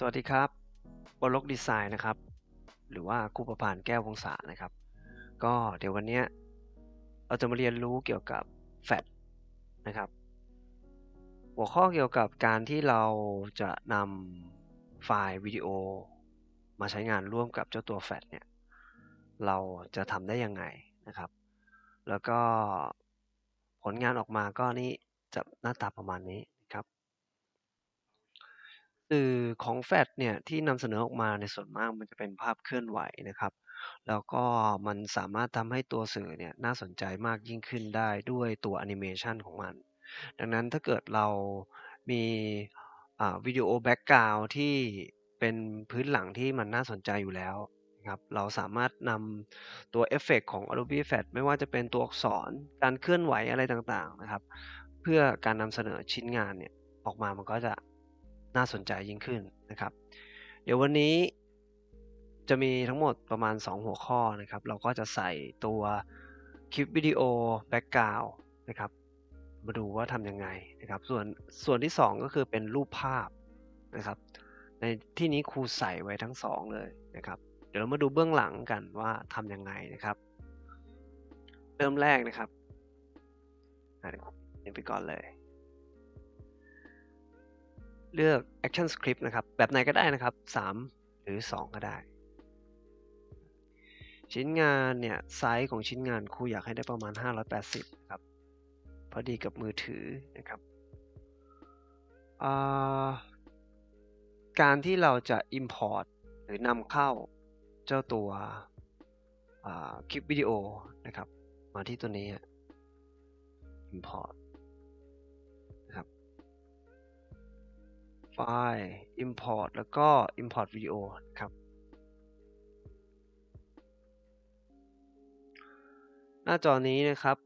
สวัสดีครับบล็อกดีไซน์นะครับ หรือว่าครูประพานธ์แก้ววงศานะครับ ก็เดี๋ยววันนี้เราจะมาเรียนรู้เกี่ยวกับแฟตนะครับ หัวข้อเกี่ยวกับการที่เราจะนำไฟล์วิดีโอ มาใช้งานร่วมกับเจ้าตัวแฟตเนี่ย เราจะทำได้ยังไงนะครับ แล้วก็ผลงานออกมาก็นี่จะหน้าตาประมาณนี้ สื่อของแฟลชเนี่ย ที่นำเสนอออกมาในส่วนมากมันจะเป็นภาพเคลื่อนไหวนะครับ แล้วก็มันสามารถทำให้ตัวสื่อเนี่ยน่าสนใจมากยิ่งขึ้นได้ด้วยตัวแอนิเมชันของมัน ดังนั้นถ้าเกิดเรามี อ่า วิดีโอแบ็กกราวด์ที่เป็นพื้นหลังที่มันน่าสนใจอยู่แล้วนะครับ เราสามารถนำตัวเอฟเฟกต์ของ Adobe Flash ไม่ว่าจะเป็นตัวอักษร การเคลื่อนไหวอะไรต่างๆนะครับ เพื่อการนำเสนอชิ้นงานเนี่ย ออกมามันก็จะ น่าสนใจยิ่งขึ้นนะครับ เดี๋ยววันนี้จะมีทั้งหมดประมาณ 2 หัวข้อนะครับ เราก็จะใส่ตัวคลิปวิดีโอแบ็กกราวนะครับ มาดูว่าทำยังไงนะครับ ส่วนส่วนที่ 2 ก็คือเป็นรูปภาพนะครับ ในที่นี้ครูใส่ไว้ทั้ง 2 เลยนะครับ เดี๋ยวเรามาดูเบื้องหลังกันว่าทำยังไงนะครับ เริ่มแรกนะครับอะเดี๋ยวครูเรียนไปก่อนเลย เลือก action script นะครับ แบบไหนก็ได้นะครับ 3 หรือ 2 ก็ได้ ชิ้นงานเนี่ย ไซส์ของชิ้นงานครูอยากให้ได้ประมาณ 580ครับ พอดีกับมือถือนะครับาการที่เราจะ import หรือนำเข้าเจ้าตัวคลิปวิดีโอนะครับ มาที่ตัวนี้ import ไฟล์ import แล้วก็ import วิดีโอนะครับ หน้าจอนี้นะครับ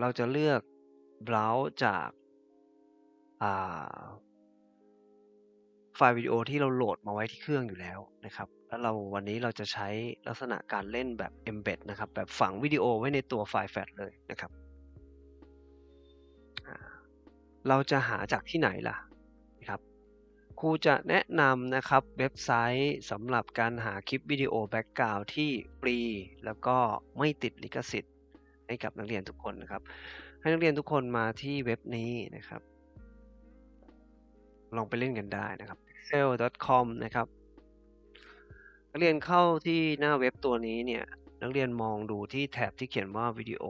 เราจะเลือก browse จากาไฟล์วิดีโอที่เราโหลดมาไว้ที่เครื่องอยู่แล้วนะครับ แล้วเราวันนี้เราจะใช้ลักษณะการเล่นแบบ embed นะครับ แบบฝังวิดีโอไว้ในตัวไฟล์แฟลชเลยนะครับ เราจะหาจากที่ไหนล่ะ ครูจะแนะนำนะครับเว็บไซต์สำหรับการหาคลิปวิดีโอแบ็กกราวด์ที่ฟรี แล้วก็ไม่ติดลิขสิทธิ์ให้กับนักเรียนทุกคนนะครับ ให้นักเรียนทุกคนมาที่เว็บนี้นะครับ ลองไปเล่นกันได้นะครับ excel.com นะครับ นักเรียนเข้าที่หน้าเว็บตัวนี้เนี่ยนักเรียนมองดูที่แท็บที่เขียนว่าวิดีโอ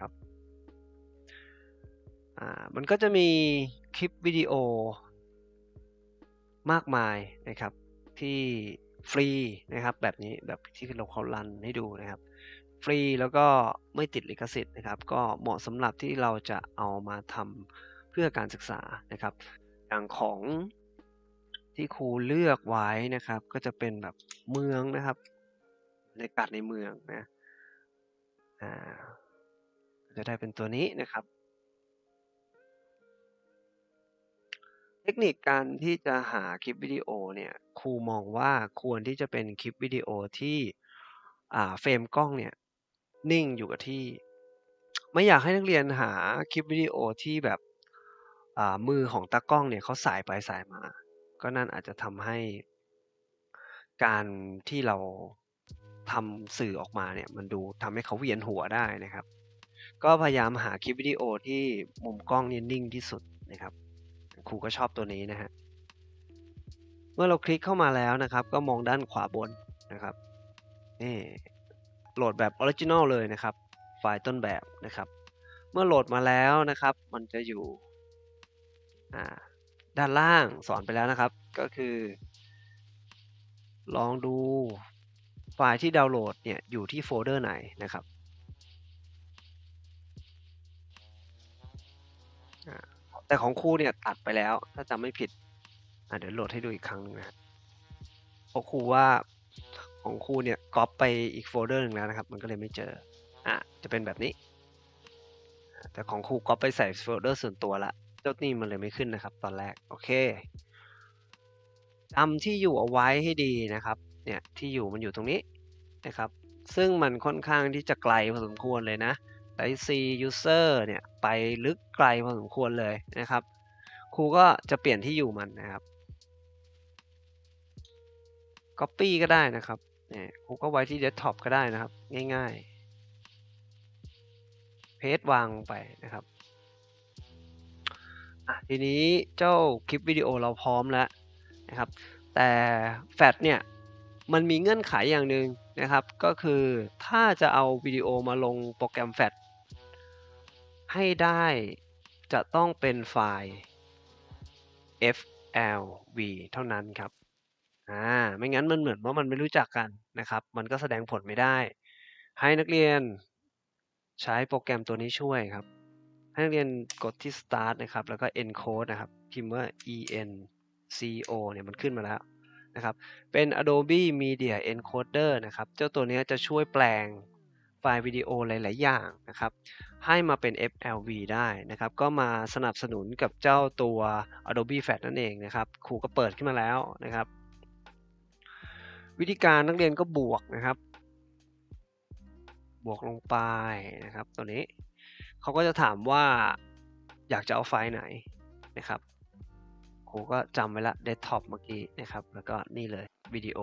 ครับอ่ามันก็จะมีคลิปวิดีโอ มากมายนะครับ ที่ฟรีนะครับแบบนี้แบบที่เราเขารันให้ดูนะครับ ฟรีแล้วก็ไม่ติดลิขสิทธิ์นะครับ ก็เหมาะสำหรับที่เราจะเอามาทำเพื่อการศึกษานะครับ อย่างของที่ครูเลือกไว้นะครับ ก็จะเป็นแบบเมืองนะครับบรรยากาศในเมืองนะอ่าจะได้เป็นตัวนี้นะครับ เทคนิคการที่จะหาคลิปวิดีโอเนี่ยครูมองว่าควรที่จะเป็นคลิปวิดีโอที่อ่าเฟรมกล้องเนี่ยนิ่งอยู่กับที่ ไม่อยากให้นักเรียนหาคลิปวิดีโอที่แบบอ่ามือของตากล้องเนี่ยเขาสายไปสายมา ก็นั่นอาจจะทำให้ การที่เราทำสื่อออกมาเนี่ยมันดูทำให้เขาเวียนหัวได้นะครับ ก็พยายามหาคลิปวิดีโอที่มุมกล้องเนี่ยนิ่งที่สุดนะครับ ครูก็ชอบตัวนี้นะฮะ เมื่อเราคลิกเข้ามาแล้วนะครับ ก็มองด้านขวาบนนะครับนี่โหลดแบบออริจินอลเลยนะครับ ไฟล์ต้นแบบนะครับ เมื่อโหลดมาแล้วนะครับ มันจะอยู่ด้านล่างสอนไปแล้วนะครับ ก็คือ ลองดูไฟล์ที่ดาวน์โหลดเนี่ยอยู่ที่โฟลเดอร์ไหนนะครับ แต่ของครูเนี่ยตัดไปแล้ว ถ้าจำไม่ผิดเดี๋ยวโหลดให้ดูอีกครั้งนึงนะเพราะครูว่าของครูเนี่ยก๊อปไปอีกโฟลเดอร์หนึ่งแล้วนะครับ มันก็เลยไม่เจออะจะเป็นแบบนี้ แต่ของครูก๊อปไปใส่โฟลเดอร์ส่วนตัวละเจ้านี่มันเลยไม่ขึ้นนะครับ ตอนแรกโอเคจำที่อยู่เอาไว้ให้ดีนะครับ เนี่ยที่อยู่มันอยู่ตรงนี้นะครับ ซึ่งมันค่อนข้างที่จะไกลพอสมควรเลยนะ ไ C user เนี่ยไปลึกไกลพอสมควรเลยนะครับ ครูก็จะเปลี่ยนที่อยู่มันนะครับ Copy ก็ได้นะครับเนี่ยครูก็ไว้ที่เดสก์ท็อปก็ได้นะครับ ง่ายๆ เพจวางไปนะครับทีนี้เจ้าคลิปวิดีโอเราพร้อมแล้วนะครับ แต่แฟลชเนี่ยมันมีเงื่อนไขอย่างหนึ่งนะครับ ก็คือถ้าจะเอาวิดีโอมาลงโปรแกรมแฟลช ให้ได้จะต้องเป็นไฟล์ FLV เท่านั้นครับ อ่า ไม่งั้นมันเหมือนว่ามันไม่รู้จักกันนะครับ มันก็แสดงผลไม่ได้ ให้นักเรียนใช้โปรแกรมตัวนี้ช่วยครับ ให้นักเรียนกดที่ start นะครับ แล้วก็ encode นะครับ พิมพ์ว่า enco เนี่ยมันขึ้นมาแล้วนะครับ เป็น Adobe Media Encoder นะครับ เจ้าตัวนี้จะช่วยแปลง ไฟล์วิดีโอหลาย ๆ อย่างนะครับ ให้มาเป็น FLV ได้นะครับ ก็มาสนับสนุนกับเจ้าตัว Adobe Flash นั่นเองนะครับครูก็เปิดขึ้นมาแล้วนะครับ วิธีการนักเรียนก็บวกนะครับ บวกลงไปนะครับตัวนี้เขาก็จะถามว่าอยากจะเอาไฟล์ไหนนะครับครูก็จำไว้ละเดสก์ท็อปเมื่อกี้นะครับ แล้วก็นี่เลยวิดีโอ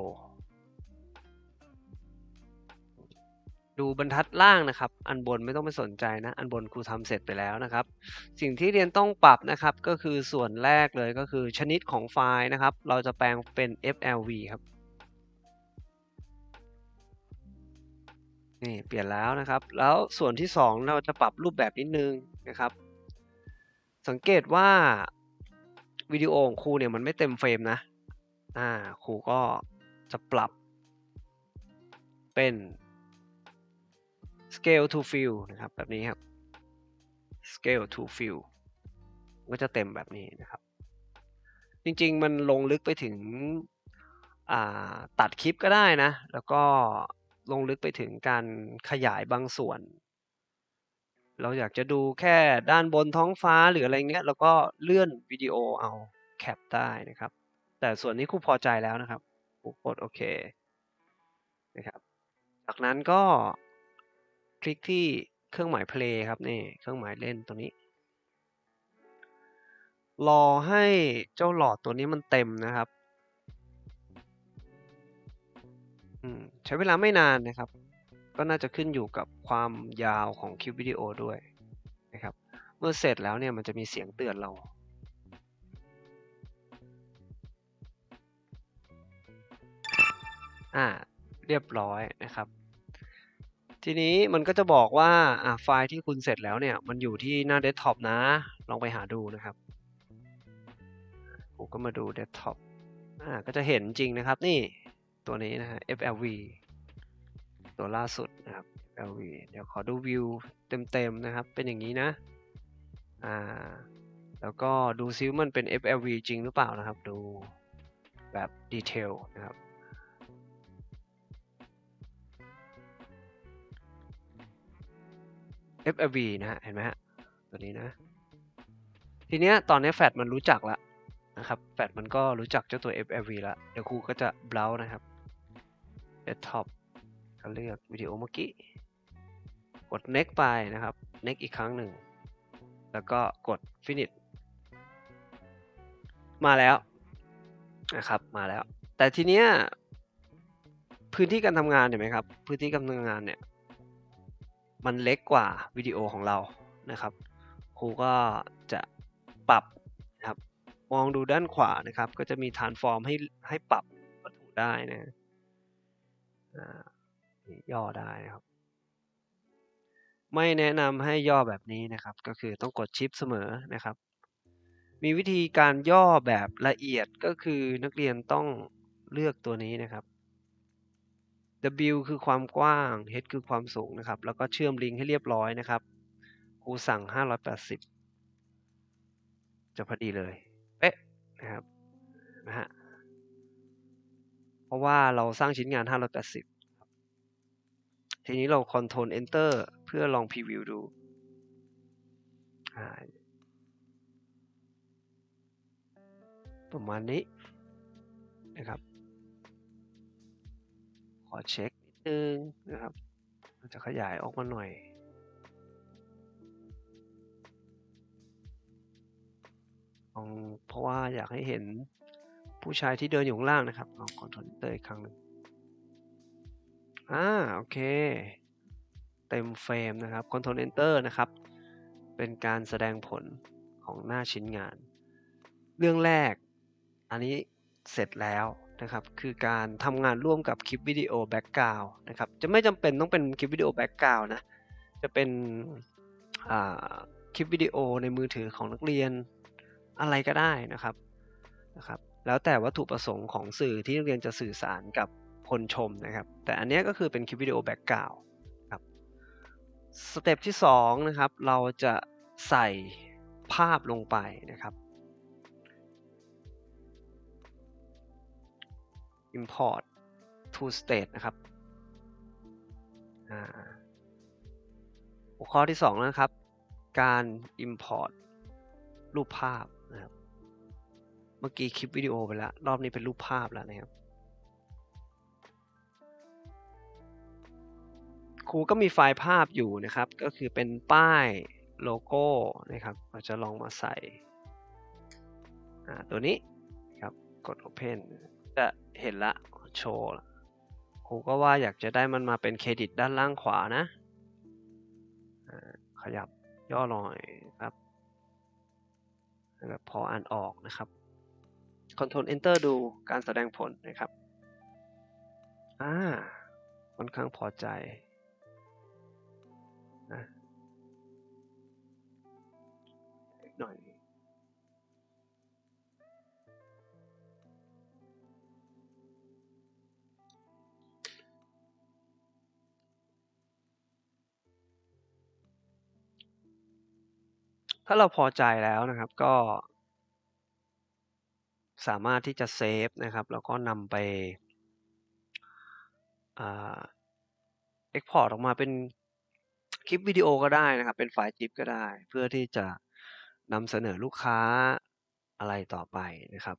ดูบรรทัดล่างนะครับ อันบนไม่ต้องไปสนใจนะ อันบนครูทำเสร็จไปแล้วนะครับ สิ่งที่เรียนต้องปรับนะครับ ก็คือส่วนแรกเลยก็คือชนิดของไฟล์นะครับ เราจะแปลงเป็น FLV ครับ นี่เปลี่ยนแล้วนะครับ แล้วส่วนที่ 2 เราจะปรับรูปแบบนิดนึงนะครับ สังเกตว่าวิดีโอของครูเนี่ยมันไม่เต็มเฟรมนะ อ่าครูก็จะปรับเป็น scale to fill นะครับ แบบนี้ครับ scale to fill ก็จะเต็มแบบนี้นะครับ จริงๆ มันลงลึกไปถึงตัดคลิปก็ได้นะ แล้วก็ลงลึกไปถึงการขยายบางส่วน เราอยากจะดูแค่ด้านบนท้องฟ้าหรืออะไรเงี้ยแล้วก็เลื่อนวิดีโอเอาแคปได้นะครับ แต่ส่วนนี้ครูพอใจแล้วนะครับครูกดโอเคนะครับ จากนั้นก็ คลิกที่เครื่องหมาย play ครับนี่เครื่องหมายเล่นตัวนี้ รอให้เจ้าหลอดตัวนี้มันเต็มนะครับใช้เวลาไม่นานนะครับ ก็น่าจะขึ้นอยู่กับความยาวของคลิปวิดีโอด้วยนะครับ เมื่อเสร็จแล้วเนี่ยมันจะมีเสียงเตือนเราอ่าเรียบร้อยนะครับ ทีนี้มันก็จะบอกว่าไฟล์ที่คุณเสร็จแล้วเนี่ย มันอยู่ที่หน้าเดสก์ท็อปนะ ลองไปหาดูนะครับผมก็มาดูเดสก์ท็อปก็จะเห็นจริงนะครับ นี่ตัวนี้นะฮะ FLV ตัวล่าสุดนะครับ FLV เดี๋ยวขอดูวิวเต็มๆนะครับ เป็นอย่างนี้นะ อ่า แล้วก็ดูซิวมันเป็น FLV จริงหรือเปล่านะครับ ดูแบบดีเทลนะครับ FLV นะฮะเห็นไหมฮะตัวนี้นะ ทีเนี้ยตอนนี้แฟดมันรู้จักแล้วนะครับแฟดมันก็รู้จักเจ้าตัว FLV ล้วเดี๋ยวครูก็จะเบราว์นะครับ desktop ก็เลือกวิดีโอเมื่อกี้ กด next ไปนะครับ next อีกครั้งหนึ่ง แล้วก็กด finish มาแล้วนะครับมาแล้ว แต่ทีเนี้ยพื้นที่การทำงานเห็นไหมครับ พื้นที่การทำงานเนี่ย มันเล็กกว่าวิดีโอของเรานะครับครูก็จะปรับนะครับมองดูด้านขวานะครับ ก็จะมี transform ให้ให้ปรับวัตถุได้นะย่อได้นะครับ ไม่แนะนำให้ย่อแบบนี้นะครับ ก็คือต้องกดชิปเสมอนะครับ มีวิธีการย่อแบบละเอียดก็คือนักเรียนต้องเลือกตัวนี้นะครับ W คือความกว้าง H คือความสูงนะครับ แล้วก็เชื่อมลิงก์ให้เรียบร้อยนะครับครูสั่ง 580 จะพอดีเลย เป๊ะนะครับนะฮะ เพราะว่าเราสร้างชิ้นงาน 580 ทีนี้เรา Ctrl Enter เพื่อลองพรีวิวดู ประมาณนี้นะครับ ขอเช็คนิดนึงนะครับจะขยายออกมาหน่อยเพราะว่าอยากให้เห็นผู้ชายที่เดินอยู่ข้างล่างนะครับลอง Ctrl Enter อีกครั้งหนึ่งอ่าโอเค เต็มเฟรมนะครับ Ctrl Enter นะครับ เป็นการแสดงผลของหน้าชิ้นงาน เรื่องแรกอันนี้เสร็จแล้ว นะครับคือการทำงานร่วมกับคลิปวิดีโอแบ็กกราวนะครับจะไม่จำเป็นต้องเป็นคลิปวิดีโอแบ็กกราวนะจะเป็นคลิปวิดีโอในมือถือของนักเรียนอะไรก็ได้นะครับนะครับ แล้วแต่วัตถุประสงค์ของสื่อที่นักเรียนจะสื่อสารกับคนชมนะครับ แต่อันนี้ก็คือเป็นคลิปวิดีโอแบ็กกราวครับสเต็ปที่สองนะครับเราจะใส่ภาพลงไปนะครับ import to state นะครับหัวข้อที่สองนะครับ การ import รูปภาพนะครับ เมื่อกี้คลิปวิดีโอไปแล้ว รอบนี้เป็นรูปภาพแล้วนะครับ ครูก็มีไฟล์ภาพอยู่นะครับ ก็คือเป็นป้ายโลโก้นะครับ เราจะลองมาใส่อ่าตัวนี้ครับ กด Open จะเห็นละโชว์ครูก็ว่าอยากจะได้มันมาเป็นเครดิตด้านล่างขวานะ ขยับย่อหน่อยครับแบบพออ่านออกนะครับ Ctrl Enter ดูการแสดงผลนะครับอ่าค่อนข้างพอใจนะหน่อย ถ้าเราพอใจแล้วนะครับก็ สามารถที่จะเซฟนะครับ แล้วก็นำไปเอ่า export ออกมาเป็นคลิปวิดีโอก็ได้นะครับ เป็นไฟล์ GIF ก็ได้ เพื่อที่จะนำเสนอลูกค้าอะไรต่อไปนะครับ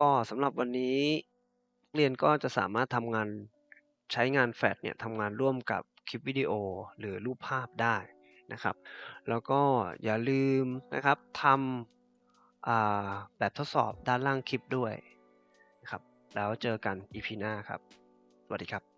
ก็สำหรับวันนี้นักเรียนก็จะสามารถทำงานใช้งานแฟลชเนี่ยทำงานร่วมกับคลิปวิดีโอหรือรูปภาพได้ นะครับ แล้วก็อย่าลืมนะครับทำแบบทดสอบด้านล่างคลิปด้วยนะครับ แล้วเจอกัน EP หน้าครับ สวัสดีครับ